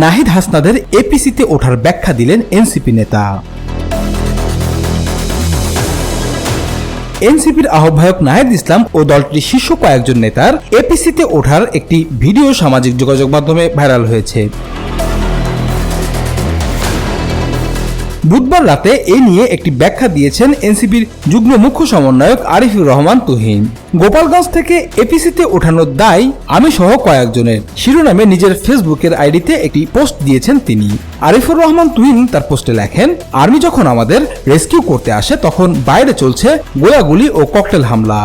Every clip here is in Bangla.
নাহিদ হাসনাদের এপিসিতে ওঠার ব্যাখ্যা দিলেন এনসিপি নেতা। এনসিপির আহ্বায়ক নাহিদ ইসলাম ও দলটির শীর্ষ কয়েকজন নেতার এপিসিতে ওঠার একটি ভিডিও সামাজিক যোগাযোগ মাধ্যমে ভাইরাল হয়েছে। বুধবার রাতে এ নিয়ে একটি ব্যাখ্যা দিয়েছেন এনসিপির যুগ্ম মুখ্য সমন্বয়ক আরিফুর রহমান তুহিন। গোপালগঞ্জ থেকে এপিসিতে ওঠানোর দায় আমি সহ কয়েকজনের। শিরোনামে নিজের ফেসবুকের আইডিতে একটি পোস্ট দিয়েছেন তিনি। আরিফুর রহমান তুহিন তার পোস্টে লেখেন, আর্মি যখন আমাদের রেস্কিউ করতে আসে, তখন বাইরে চলছে গোলাগুলি ও ককটেল হামলা।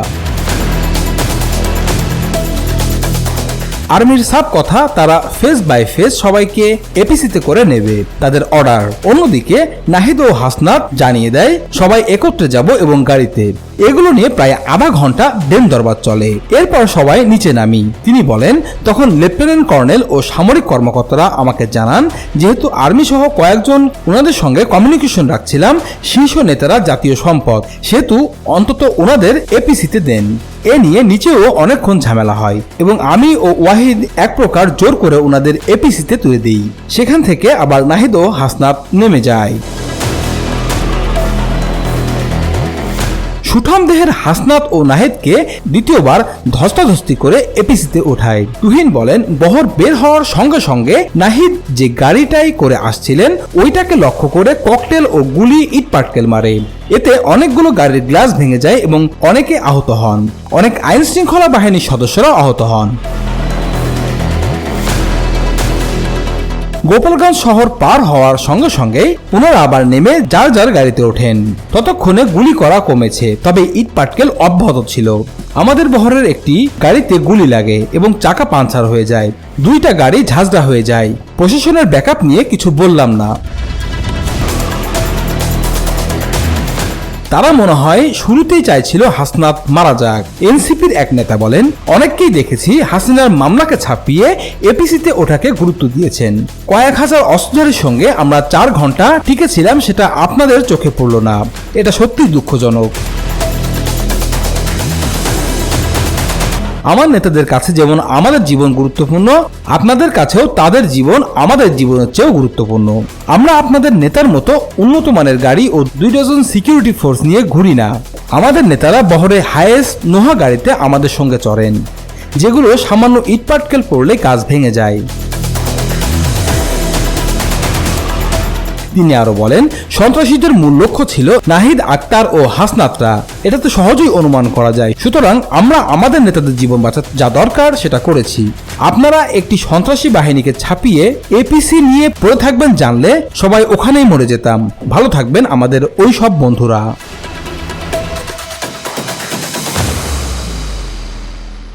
আর্মির সাব কথা তারা ফেস বাই ফেস সবাইকে এপিসিতে করে নেবে। তাদের অর্ডার অন্যদিকে নাহিদ ও হাসনাত জানিয়ে দেয়, সবাই একত্রে যাব এবং গাড়িতে। এগুলো নিয়ে প্রায় আধা ঘণ্টা ডেম দরবার চলে। এরপর সবাই নিচে নামি। তিনি বলেন, তখন লেফটেন্যান্ট কর্নেল ও সামরিক কর্মকর্তারা আমাকে জানান, যেহেতু আর্মি সহ কয়েকজন ওনাদের সঙ্গে কমিউনিকেশন রাখছিলাম, শীর্ষ নেতারা জাতীয় সম্পদ। সেহেতু অন্তত ওনাদের এপিসিতে দেন। এ নিয়ে নিচেও অনেকক্ষণ ঝামেলা হয় এবং আমি ও ওয়াহিদ এক প্রকার জোর করে ওনাদের এপিসিতে তুলে দিই। সেখান থেকে আবার নাহিদ ও হাসনাত নেমে যায়। সুঠাম দেহের হাসনাত ও নাহেদকে দ্বিতীয়বার ধস্তাধস্তি করে এপিসিতে ওঠায়। তুহিন বলেন, বহর বের হওয়ার সঙ্গে সঙ্গে নাহিদ যে গাড়িটাই করে আসছিলেন, ওইটাকে লক্ষ্য করে ককটেল ও গুলি ইট পাটকেল মারে। এতে অনেকগুলো গাড়ির গ্লাস ভেঙে যায় এবং অনেকে আহত হন। অনেক আইন শৃঙ্খলা বাহিনীর সদস্যরাও আহত হন। গোপালগঞ্জ শহর পার হওয়ার সঙ্গে সঙ্গে পুনরা আবার নেমে যার যার গাড়িতে ওঠেন। ততক্ষণে গুলি করা কমেছে, তবে ইট পাটকেল অব্যাহত ছিল। আমাদের বহরের একটি গাড়িতে গুলি লাগে এবং চাকা পাঞ্চার হয়ে যায়। দুইটা গাড়ি ঝাঁঝরা হয়ে যায়। প্রশাসনের ব্যাকআপ নিয়ে কিছু বললাম না। তারা মনে হয় শুরুতেই চাইছিল হাসনাত মারা যাক। এনসিপির এক নেতা বলেন, অনেককেই দেখেছি হাসিনার মামলাকে ছাপিয়ে এপিসিতে ওঠাকে গুরুত্ব দিয়েছেন। কয়েক হাজার অস্ত্রের সঙ্গে আমরা চার ঘণ্টা টিকেছিলাম, সেটা আপনাদের চোখে পড়ল না। এটা সত্যি দুঃখজনক। আমার নেতাদের কাছে যেমন আমাদের জীবন গুরুত্বপূর্ণ, আপনাদের কাছেও তাদের জীবন আমাদের জীবনের চেয়েও গুরুত্বপূর্ণ। আমরা আপনাদের নেতার মতো উন্নত মানের গাড়ি ও দুই ডজন সিকিউরিটি ফোর্স নিয়ে ঘুরি না। আমাদের নেতারা বহরে হায়েস্ট নোহা গাড়িতে আমাদের সঙ্গে চড়েন, যেগুলো সামান্য ইটপাটকেল পড়লে কাজ ভেঙে যায়। তিনি আরও বলেন, সন্ত্রাসীদের মূল লক্ষ্য ছিল নাহিদ আক্তার ও হাসনাতরা। এটা তো সহজেই অনুমান করা যায়। সুতরাং আমরা আমাদের নেতাদের জীবন বাঁচাতে যা দরকার সেটা করেছি। আপনারা একটি সন্ত্রাসী বাহিনীকে ছাপিয়ে এপিসি নিয়ে পড়ে থাকবেন জানলে সবাই ওখানেই মরে যেতাম। ভালো থাকবেন আমাদের ওই সব বন্ধুরা।